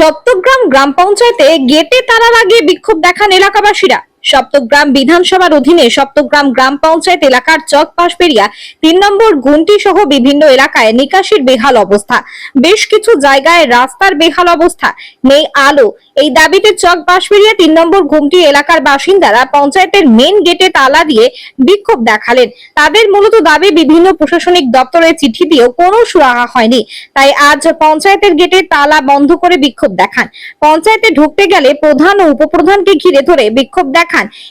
সপ্তগ্রাম গ্রাম পঞ্চায়েতে গেটে তারা লাগিয়ে বিক্ষোভ দেখান এলাকাবাসীরা। সপ্তগ্রাম বিধানসভার অধীনে সপ্তগ্রাম গ্রাম পঞ্চায়েত এলাকার চক পাশ পেরিয়া তিন নম্বর গুন্টি সহ বিভিন্ন এলাকায় নিকাশির বেহাল অবস্থা। বেশ কিছু জায়গায় রাস্তার বেহাল অবস্থা। নেই আলো। এই দাবিতে চক বাঁশবেড়িয়া তিন নম্বর ঘুমটি এলাকার বাসিন্দারা পঞ্চায়েতের মেন গেটে তালা দিয়ে বিক্ষোভ দেখালেন। তাদের মূলত দাবি, বিভিন্ন প্রশাসনিক দপ্তরে চিঠি দিয়েও কোনো সুরাহা হয়নি। তাই আজ পঞ্চায়েতের গেটে তালা বন্ধ করে বিক্ষোভ দেখান। পঞ্চায়েতে ঢুকতে গেলে প্রধান ও উপপ্রধানকে ঘিরে ধরে বিক্ষোভ দেখান।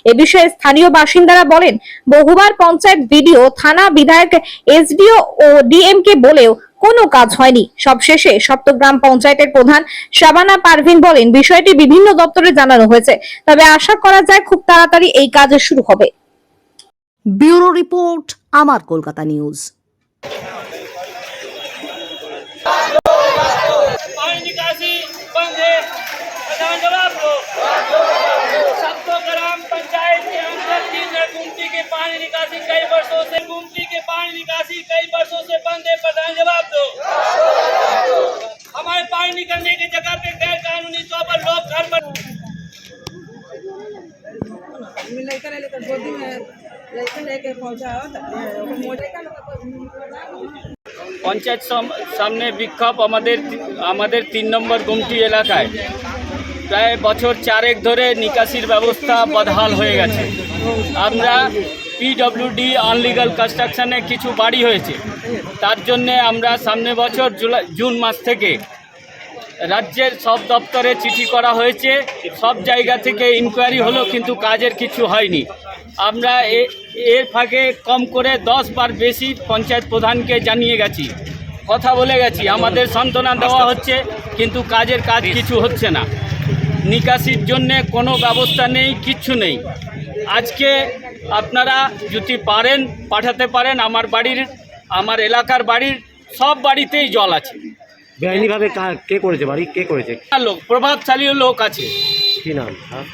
এ বিষয়ে স্থানীয় বাসিন্দারা বলেন, বহুবার পঞ্চায়েত ভিডিও থানা বিধায়ক, এসডিও ও ডিএম কে বলেও কোনো কাজ হয়নি। সবশেষে সপ্তগ্রাম পঞ্চায়েতের প্রধান শাবানা পারভিন বলেন, বিষয়টি বিভিন্ন দপ্তরে জানানো হয়েছে। তবে আশা করা যায় খুব তাড়াতাড়ি এই কাজ শুরু হবে। ব্যুরো রিপোর্ট, আমার কলকাতা নিউজ। जगह पे गैर कानूनी तौर पर लोग घर पर लड़का लेकर गोदी में लड़का लेके पहुंचा मोटे का পঞ্চায়েত সাম- সামনে বিক্ষোভ আমাদের আমাদের তিন নম্বর গুমটি এলাকায় প্রায় বছর চারেক ধরে নিকাশির ব্যবস্থা বদহাল হয়ে গেছে আমরা পিডব্লিউডি আনলিগাল কনস্ট্রাকশনে কিছু বাড়ি হয়েছে তার জন্যে আমরা সামনে বছর জুলাই জুন মাস থেকে রাজ্যের সব দপ্তরে চিঠি করা হয়েছে। সব জায়গা থেকে ইনকোয়ারি হলো, কিন্তু কাজের কিছু হয়নি। আমরা এর ফাঁকে কম করে দশ বার বেশি পঞ্চায়েত প্রধানকে জানিয়ে গেছি। কথা বলে গেছি, আমাদের সান্ত্বনা দেওয়া হচ্ছে, কিন্তু কাজের কাজ কিছু হচ্ছে না। নিকাশির জন্যে কোনো ব্যবস্থা নেই, কিচ্ছু নেই। আজকে আপনারা যদি পারেন, পাঠাতে পারেন, আমার বাড়ির, আমার এলাকার বাড়ির, সব বাড়িতেই জল আছে। বেআইনিভাবে কা- কে করেছে বাড়ি কে করেছে লোক প্রভাবশালী লোক আছে কি নাম হ্যাঁ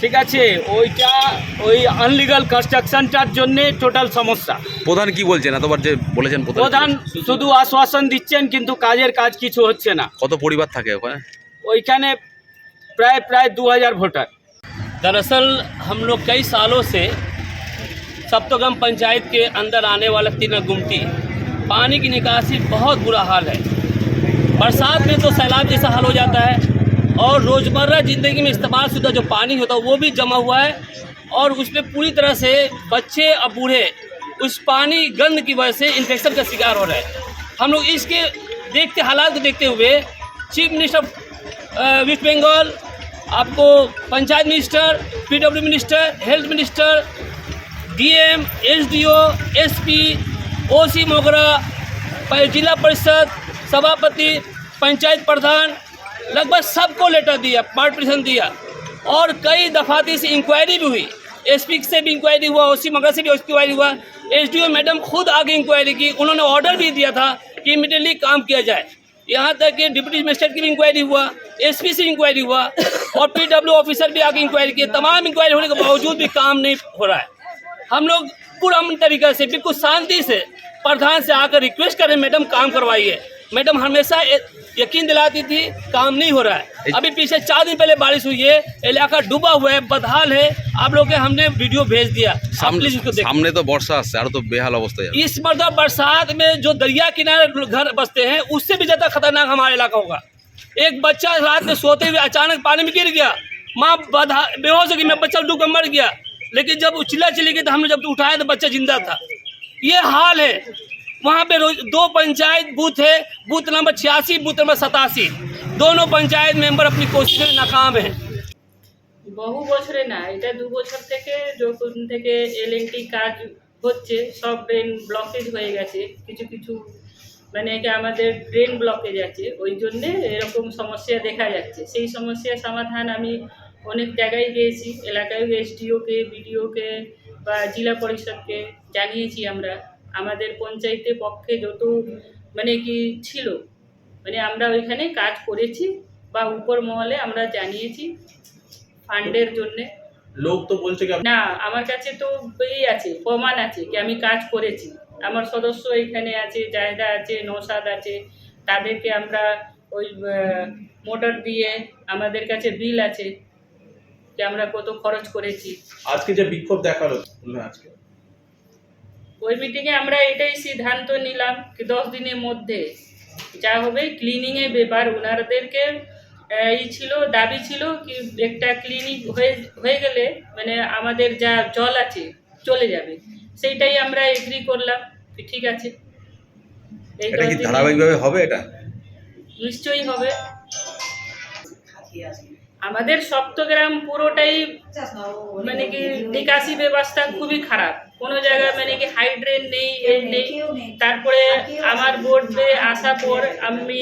ঠিক আছে ওইটা ওই আনলিগাল কনস্ট্রাকশনটার জন্যে টোটাল সমস্যা প্রধান কি বলছেন এতবার যে বলেছেন প্রধান প্রধান শুধু আশ্বাসন দিচ্ছেন কিন্তু কাজের কাজ কিছু হচ্ছে না কত পরিবার থাকে ওখানে ওইখানে प्राय प्राय 2000 वोटर दरअसल हम लोग कई सालों से सप्तगम पंचायत के अंदर आने वाला तीन गुमटी पानी की निकासी बहुत बुरा हाल है बरसात में तो सैलाब जैसा हाल हो जाता है और रोज़मर्रा ज़िंदगी में इस्तेमाल शुदा जो पानी होता है, वो भी जमा हुआ है और उसमें पूरी तरह से बच्चे और बूढ़े उस पानी गंद की वजह से इन्फेक्शन का शिकार हो रहे हैं। हम लोग इसके देखते, हालात को देखते हुए चीफ मिनिस्टर वेस्ट बंगाल आपको panchayat minister PW minister health minister DM SDO SP OC Mogra जिला परिषद सभापति, पंचायत प्रधान, लगभग सबको लेटर दिया पार्टिशन दिया। और कई दफाती से इंक्वायरी भी हुई। एसपी से भी इंक्वायरी हुआ ओसी मगर से भी इंक्वायरी हुआ। एसडीओ मैडम खुद आगे इंक्वायरी की, उन्होंने ऑर्डर भी दिया था कि इमीडिएटली काम किया जाए। यहाँ तक कि डिप्टी मजिस्ट्रेट की भी इंक्वायरी हुआ एसपी से इंक्वायरी हुआ, और पीडब्ल्यू ऑफिसर भी आगे इंक्वायरी किए। तमाम इंक्वायरी होने के बावजूद भी काम नहीं हो रहा है। हम लोग पूरा तरीके से, बिल्कुल शांति से प्रधान से आकर रिक्वेस्ट करें मैडम काम करवाइए। मैडम हमेशा यकीन दिलाती थी काम नहीं हो रहा है। अभी पीछे चार दिन पहले बारिश हुई है इलाका डूबा हुआ है बदहाल है। आप लोग हमने वीडियो भेज दिया। हमने तो बरसात तो बेहाल अवस्था है। इस मरदा तो बरसात में जो दरिया किनारे घर बसते हैं उससे भी ज़्यादा खतरनाक हमारा इलाका होगा। एक बच्चा रात में सोते हुए अचानक पानी में गिर गया। माँ बेहोश हो गई मैं बच्चा डूबकर मर गया। लेकिन जब चिल्ला चिल्ली गई तो हमने जब उठाया तो बच्चा ज़िंदा था। ये हाल है। वहाँ पे रोज दो पंचायत बूथ है बूथ नंबर छियासी बूथ नंबर सतासी दोनों पंचायत मेंबर अपनी कोशिश में नाकाम हैं বহু বছরে না এটা দু বছর থেকে যখন থেকে এলএনটি কাজ হচ্ছে সব ড্রেন ব্লকেজ হয়ে গেছে কিছু কিছু মানে কি আমাদের ড্রেন ব্লকেজ আছে ওই জন্যে এরকম সমস্যা দেখা যাচ্ছে সেই সমস্যার সমাধান আমি অনেক জায়গায় গিয়েছি এলাকায় এসডিওকে বিডিওকে বা জেলা পরিষদকে জানিয়েছি আমরা আমাদের পঞ্চায়েতের পক্ষে যত মানে কি ছিল মানে আমরা ওইখানে কাজ করেছি বা উপর মহলে আমরা জানিয়েছি ফান্ডের জন্যে। লোক তো বলছে না আমার কাছে তো এই আছে প্রমাণ আছে কি আমি কাজ করেছি। আমার সদস্য এখানে আছে জায়দা আছে নৌসাদ আছে তাদেরকে আমরা ওই মোটর দিয়ে আমাদের কাছে বিল আছে যে আমরা কত খরচ করেছি। আজকে যে বিক্ষোভ দেখাল আজকে। ওই মিটিংয়ে আমরা এটাই সিদ্ধান্ত নিলাম কি দশ দিনের মধ্যে যা হবে ক্লিনিংয়ের ব্যাপার। ওনাদেরকে আহ, ই ছিল দাবি ছিল কি একটা ক্লিনিক হয়ে হয়ে গেলে মানে আমাদের যা জল আছে চলে যাবে। সেইটাই আমরা এগ্রি করলাম। কি ঠিক আছে? এই ধারাবাহিকভাবে হবে এটা? নিশ্চয়ই হবে। আমাদের সপ্তগ্রাম পুরোটাই মানে কি নিকাশি ব্যবস্থা খুবই খারাপ। কোনো জায়গায় মানে কি হাইড্রেন নেই এই নেই। তারপরে আমার বোর্ডে আসার পর আমি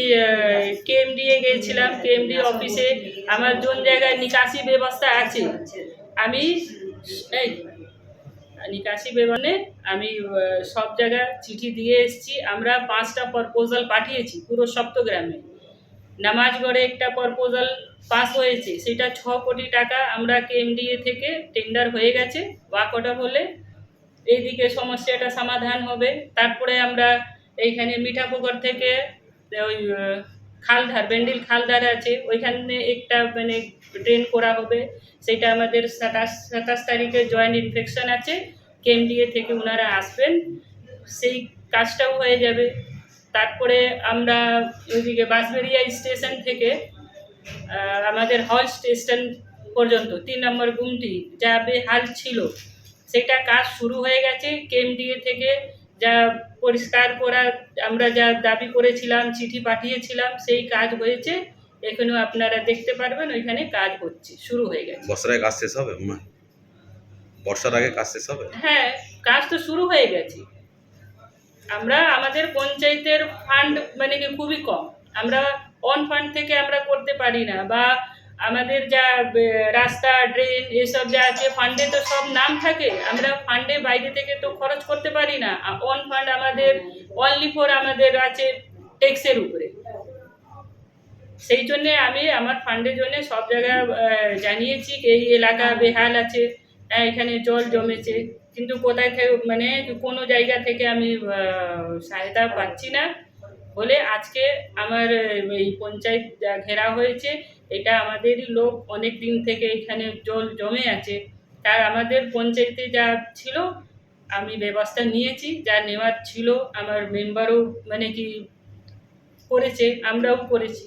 কেএমডিএ গিয়েছিলাম কেএমডি অফিসে আমার যোন জায়গায় নিকাশি ব্যবস্থা আছে। আমি এই নিকাশি ব্যবনে আমি সব জায়গায় চিঠি দিয়ে এসেছি। আমরা পাঁচটা প্রপোজাল পাঠিয়েছি পুরো সপ্তগ্রামে। নামাজগড়ে একটা প্রপোজাল পাস হয়েছে, সেটা ছ কোটি টাকা আমরা কেএমডিএ থেকে টেন্ডার হয়ে গেছে ওয়াক অর্ডার হলে। এইদিকে সমস্যাটা সমাধান হবে। তারপরে আমরা এইখানে মিঠাপুকুর থেকে ওই খালধার বেন্ডিল খালধার আছে, ওইখানে একটা মানে ড্রেন করা হবে। সেটা আমাদের সাতাশ সাতাশ তারিখে জয়েন্ট ইনফেকশন আছে কেএমডিএ থেকে ওনারা আসবেন। সেই কাজটাও হয়ে যাবে। তারপরে আমরা ওইদিকে বাঁশবেড়িয়া স্টেশন থেকে আমাদের হল স্টেশন পর্যন্ত তিন নম্বর গুমটি যা বেহাল ছিল সেটা কাজ শুরু হয়ে গেছে। কেএমডিএ থেকে যা পরিষ্কার করা আমরা যা দাবি করেছিলাম চিঠি পাঠিয়েছিলাম সেই কাজ হয়েছে। এখানেও আপনারা দেখতে পারবেন ওইখানে কাজ হচ্ছে শুরু হয়ে গেছে। বর্ষার কাজ শেষ হবে? বর্ষার আগে কাজ শেষ হবে? হ্যাঁ কাজ তো শুরু হয়ে গেছে। আমরা আমাদের পঞ্চায়েতের ফান্ড মানে কি খুবই কম। আমরা অন ফান্ড থেকে আমরা করতে পারি না বা আমাদের যা রাস্তা ড্রেন এসব যা আছে ফান্ডে তো সব নাম থাকে। আমরা ফান্ডে বাইরে থেকে তো খরচ করতে পারি না। অন ফান্ড আমাদের অনলি ফর আমাদের আছে ট্যাক্সের উপরে। সেই জন্যে আমি আমার ফান্ডের জন্য সব জায়গায় জানিয়েছি, এই এলাকা বেহাল আছে। এখানে জল জমেছে। কিন্তু কোথায় থেকে মানে কোনো জায়গা থেকে আমি সহায়তা পাচ্ছি না বলে আজকে আমার, এই পঞ্চায়েত যা ঘেরা হয়েছে, এটা আমাদেরই লোক অনেক দিন থেকে এখানে জল জমে আছে। তার আমাদের পঞ্চায়েতে যা ছিল, আমি ব্যবস্থা নিয়েছি, যা নেওয়ার ছিল আমার মেম্বারও মানে কি করেছে, আমরাও করেছি।